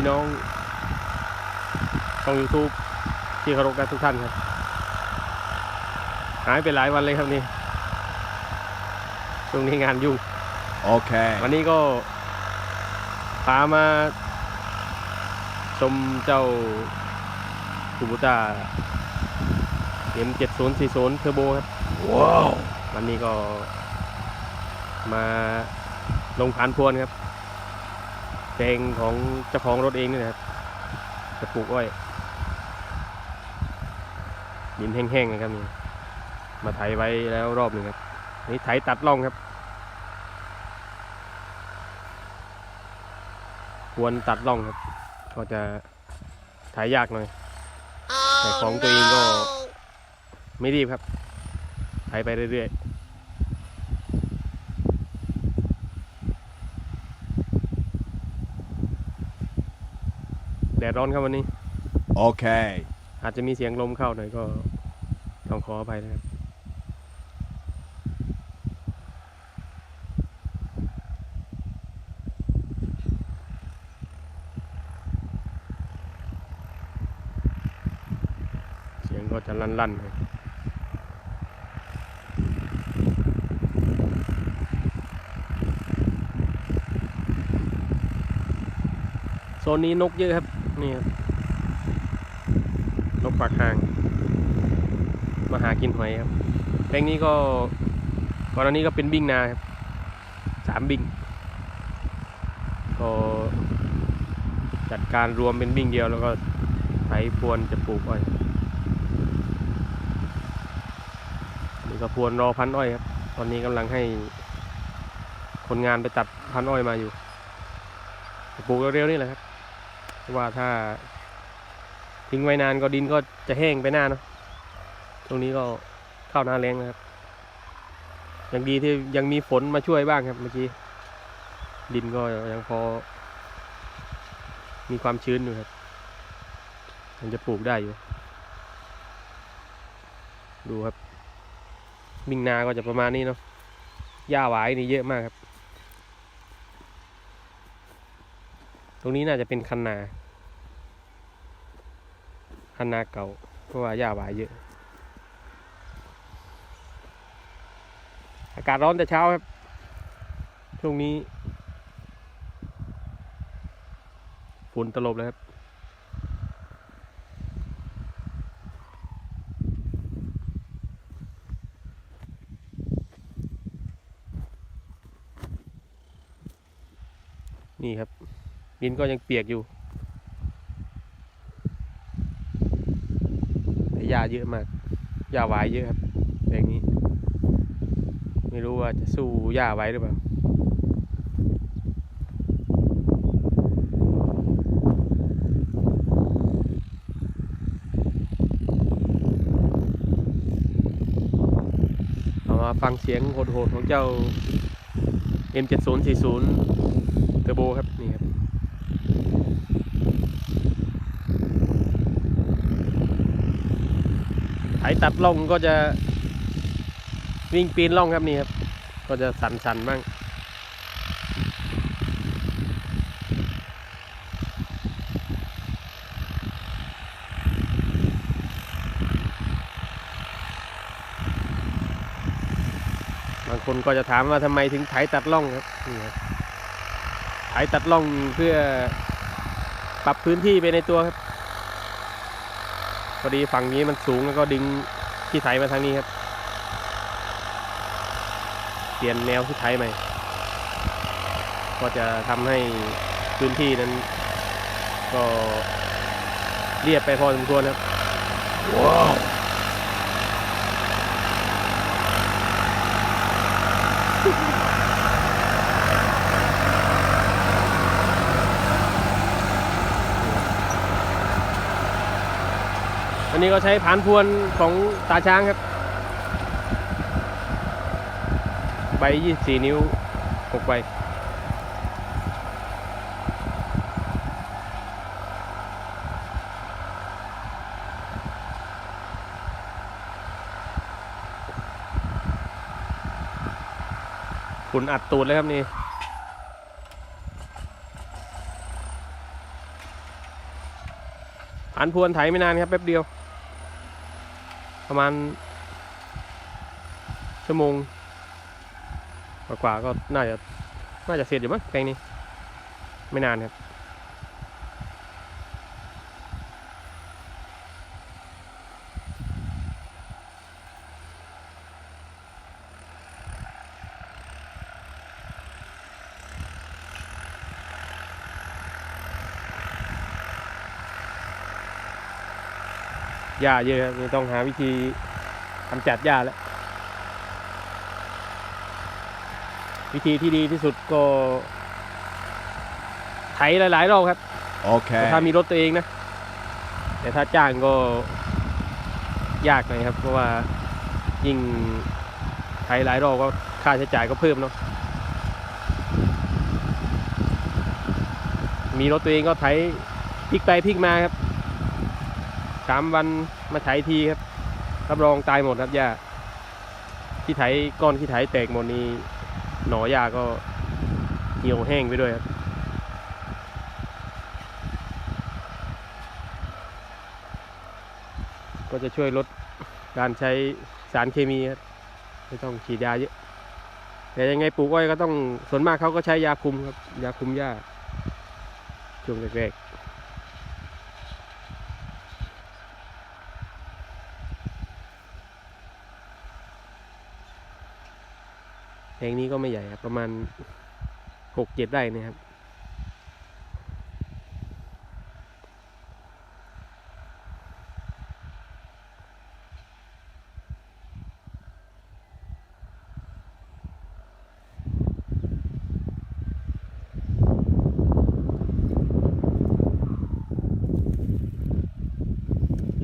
พี่น้องช่อง YouTube ที่เคารพกันทุกท่านครับ หายไปหลายวันเลยครับนี่ช่วงนี้งานยุ่ง Okay. วันนี้ก็พามาชมเจ้าคูบูต้า M7040 เทอร์โบครับ Wow. วันนี้ก็มาลงผ่านพรวนครับ เพลงของเจ้าของรถเองนี่นะครับจะปลูกอ้อยดินแห้งๆนะครับนี่มาไถไว้แล้วรอบหนึ่งครับนี่ไถตัดล่องครับ ควรตัดล่องครับ ก็จะไถยากหน่อย แต่ของตัวเองก็ไม่รีบครับไถไปเรื่อยๆ แดดร้อนครับวันนี้ Okay. อาจจะมีเสียงลมเข้าหน่อยก็ต้องขออภัยนะครับ เสียงก็จะลั่นๆหน่อยโซนนี้นกเยอะครับ นี่ครับนกปากหาง มาหากินหอยครับแปลงนี้ก็ก่อนหน้านี้ก็เป็นบิ้งนาครับสามบิ้งก็จัดการรวมเป็นบิ้งเดียวแล้วก็ไถพรวนจะปลูกอ้อยนี่ก็พรวนรอพันอ้อยครับ ตอนนี้กำลังให้คนงานไปตัดพันอ้อยมาอยู่ปลูกเร็วๆนี่แหละครับ ว่าถ้า ทิ้งไว้นานก็ดินก็จะแห้งไปหน้าเนาะตรงนี้ก็เข้าหน้าแรงนะครับยังดีที่ยังมีฝนมาช่วยบ้างครับเมื่อกี้ดินก็ยังพอ มีความชื้นอยู่ครับยังจะปลูกได้อยู่ ดูครับบิงนาก็จะประมาณนี้เนาะหญ้าหวายนี่เยอะมากครับ ตรงนี้น่าจะเป็นคันนา คันนาเก่าเพราะว่าหญ้าหวายเยอะ อากาศร้อนแต่เช้าครับ ช่วงนี้ฝนตลบเลยครับนี่ครับดินก็ยังเปียกอยู่ แต่หญ้า เยอะมากหญ้าหวายเยอะครับแปลงนี้ ไม่รู้ว่าจะสู้หญ้าไว้หรือเปล่าเอามาฟังเสียงโหดๆของเจ้า M7040 เทอร์โบครับ นี่ครตัดล่องก็จะวิ่งปีนล่องครับนี่ครับ ก็จะสั่นๆบ้างบางคนก็จะถามว่าทำไมถึงไถตัดล่องครับนี่ครับไถตัดล่องเพื่อปรับพื้นที่ไปในตัวครับ พอดีฝั่งนี้มันสูงแล้วก็ดึงที่ไถมาทางนี้ครับ เปลี่ยนแนวที่ไถใหม่ ก็จะทำให้พื้นที่นั้น ก็เรียบไปพอสมควรครับ Wow. นี้ก็ใช้ผานพวนของตาช้างครับ ใบ 24 นิ้ว 6 ใบผฝุ่นอัดตูดเลยครับนี่อันพวนไถไม่นานครับแป๊บเดียว ประมาณ ชั่วโมงกว่าก็น่าจะน่าจะเสร็จอยู่มั้งแปลงนี้ ไม่นานครับ หญ้าเยอะครับนี่ต้องหาวิธีกำจัดหญ้าแล้ว วิธีที่ดีที่สุดก็ ไถหลาย ๆ รอบครับ Okay. ถ้ามีรถตัวเองนะ แต่ถ้าจ้างก็ยากหน่อยครับ เพราะว่ายิ่งไถหลายรอบก็ค่าใช้จ่ายก็เพิ่มเนาะมีรถตัวเองก็ไถพลิกไปพลิกมาครับ สามวันมาไถทีครับ รับรองตายหมดครับหญ้าที่ไถก้อนที่ไถแตกหมดนี้หนอหญ้าก็เหี่ยวแห้งไปด้วยครับก็จะช่วยลดการใช้สารเคมีครับไม่ต้องฉีดยาเยอะ แต่ยังไงปลูกอ้อยก็ต้องส่วนมากเขาก็ใช้ยาคุมครับ ยาคุมหญ้าช่วงแรกๆ แปลงนี้ก็ไม่ใหญ่ครับ ประมาณหกเจ็ดไร่เนะครับ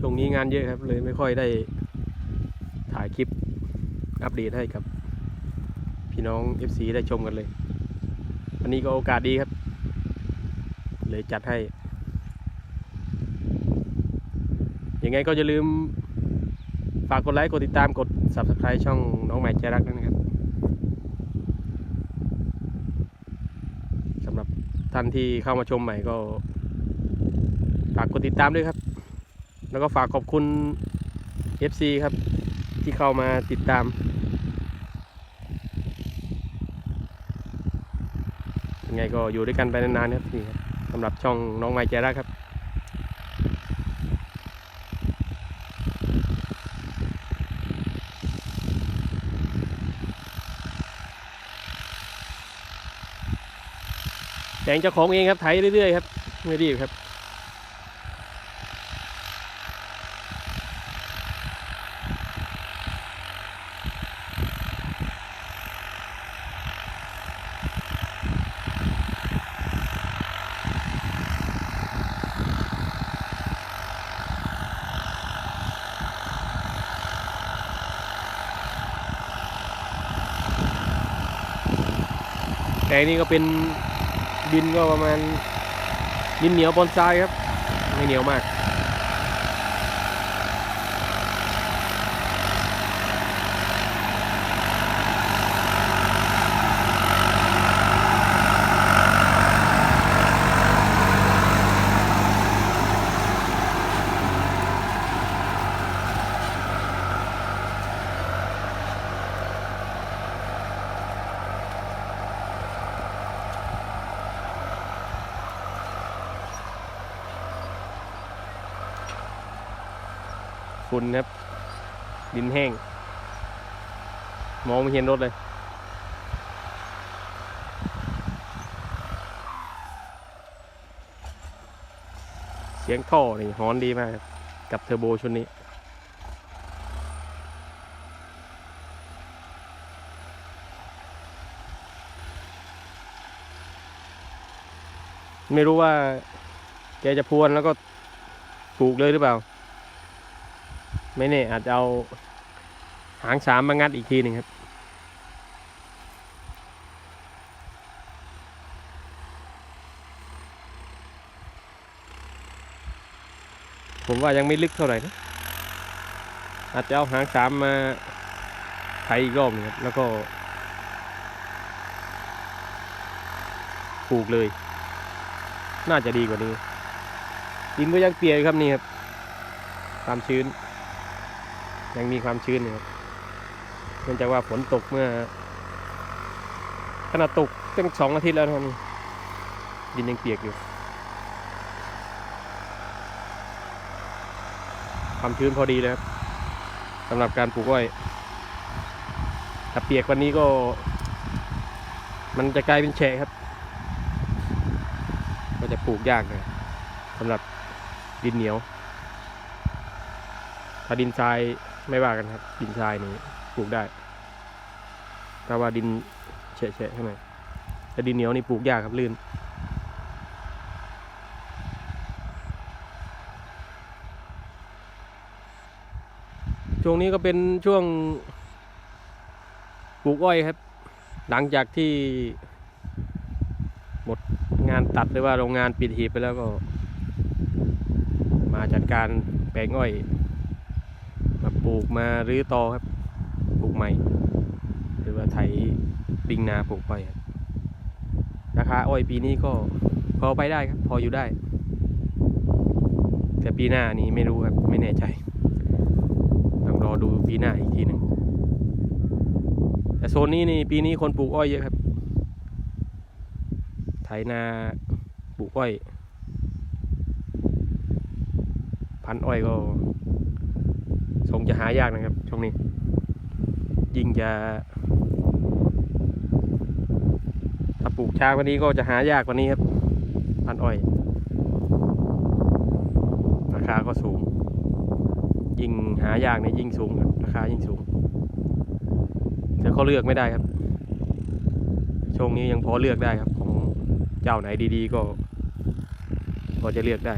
ช่วงนี้งานเยอะครับ เลยไม่ค่อยได้ถ่ายคลิปอัปเดตให้กับ พี่น้อง FC ได้ชมกันเลย วันนี้ก็โอกาสดีครับ เลยจัดให้ ยังไงก็อย่าลืม ฝากกดไลค์ กดติดตามกด Subscribe ช่องน้องใหม่ใจรักด้วยนะครับสำหรับท่านที่เข้ามาชมใหม่ก็ ฝากกดติดตามด้วยครับ แล้วก็ฝากขอบคุณ FC ครับ ที่เข้ามาติดตาม ยังไงก็อยู่ด้วยกันไปนานๆครับนี่ครับสำหรับช่องน้องไม้ใจรักครับแต่งเจ้าของเองครับไถเรื่อยๆครับไม่รีบครับ แต่นี่ก็เป็นดินก็ประมาณดินเหนียวบอนทรายครับ ไม่เหนียวมาก ฝุ่นครับ ดินแห้ง มองไม่เห็นรถเลย เสียงท่อนี่ฮอนดีมากครับ กับเทอร์โบชุดนี้ไม่รู้ว่า แกจะพรวนแล้วก็ปลูกเลยหรือเปล่า ไม่แน่อาจจะเอาหางสามมางัดอีกทีหนึ่งครับ ผมว่ายังไม่ลึกเท่าไหร่นะอาจจะเอาหางสามมาไถอีกรอบหนึงครับแล้วก็ปลูกเลย น่าจะดีกว่านี้ดินก็ยังเปียกครับนี่ครับความชื้น ยังมีความชื้นอยู่ครับเนื่องจากว่าฝนตกเมื่อขนาดตกตั้งสองอาทิตย์แล้วครับนี่ดินยังเปียกอยู่ ความชื้นพอดีเลยครับสำหรับการปลูกอ้อยถ้าเปียกวันนี้ก็ มันจะกลายเป็นแฉะครับ ก็จะปลูกยากเลยสำหรับดินเหนียว ถ้าดินทราย ไม่ว่ากันครับ ดินทรายนี่ปลูกได้แต่ว่าดินแฉะๆข้างในแต่ดินเหนียวนี่ปลูกยากครับลื่น ช่วงนี้ก็เป็นช่วงปลูกอ้อยครับ หลังจากที่หมดงานตัดหรือว่าโรงงานปิดหีบไปแล้วก็ มาจัดการแปลงอ้อยาปลูกมารื้อตอครับ ปลูกใหม่ หรือว่าไถดิงนาปลูกไปครับราคาอ้อยปีนี้ก็พอไปได้ครับ พออยู่ได้ แต่ปีหน้านี้ไม่รู้ครับ ไม่แน่ใจ ต้องรอดูปีหน้าอีกทีหนึ่งแต่โซนนี้นี่ปีนี้คนปลูกอ้อยเยอะครับ ไถนาปลูกอ้อย พันอ้อยก็ คงจะหายากนะครับ ช่วงนี้ ยิ่งจะ ถ้าปลูกช้ากว่านี้ก็จะหายากกว่านี้ครับพันอ้อย ราคาก็สูง ยิ่งหายากเนี่ยยิ่งสูงครับราคายิ่งสูงแต่เขาเลือกไม่ได้ครับ ช่วงนี้ยังพอเลือกได้ครับ ของเจ้าไหนดีๆก็ ก็จะเลือกได้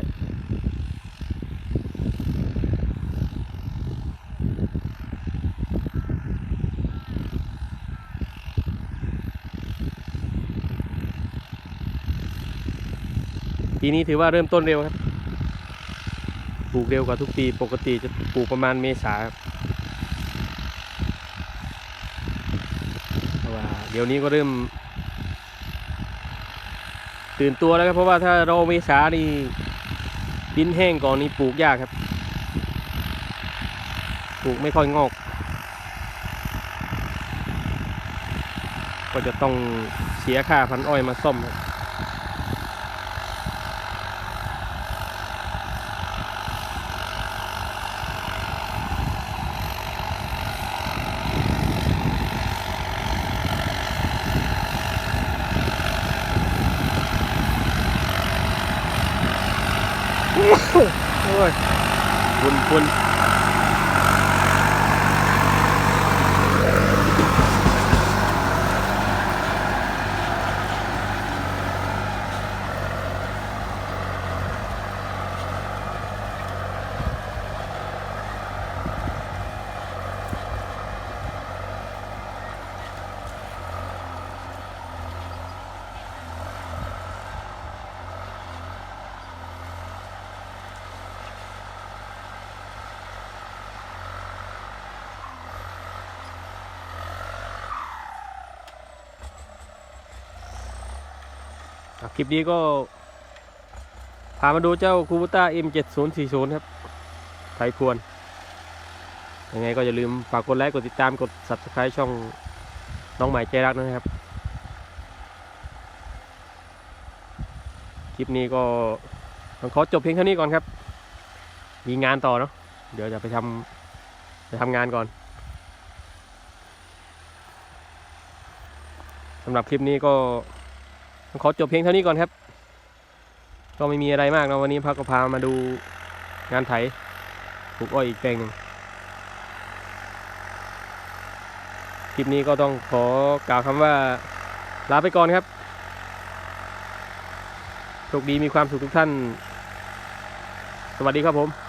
ปีนี้ถือว่าเริ่มต้นเร็วครับ ปลูกเร็วกว่าทุกปี ปกติจะปลูกประมาณเมษาครับเพราะว่าเดี๋ยวนี้ก็เริ่ม ตื่นตัวแล้วครับ เพราะว่าถ้าเราเมษานี่ดินแห้งก่อนนี่ปลูกยากครับ ปลูกไม่ค่อยงอก ก็จะต้องเสียค่าพันอ้อยมาซ่อมครับ โอ้ย คุณ คลิปนี้ก็พามาดูเจ้าคูบูต้า M7040 ครับ ไทยพวนยังไงก็อย่าลืมฝากกดไลค์ กดติดตาม กด subscribe ช่องน้องใหม่ใจรักนะครับ คลิปนี้ก็ต้องขอจบเพียงเท่านี้ก่อนครับ มีงานต่อเนาะ เดี๋ยวจะไปทำไปทำงานก่อนสำหรับคลิปนี้ก็ ขอจบเพียงเท่านี้ก่อนครับ ก็ไม่มีอะไรมากนะวันนี้พักก็พามาดูงานไถปลูกอ้อยอีกแปลงหนึ่งคลิปนี้ก็ต้องขอกล่าวคำว่าลาไปก่อนครับโชคดีมีความสุขทุกท่าน สวัสดีครับผม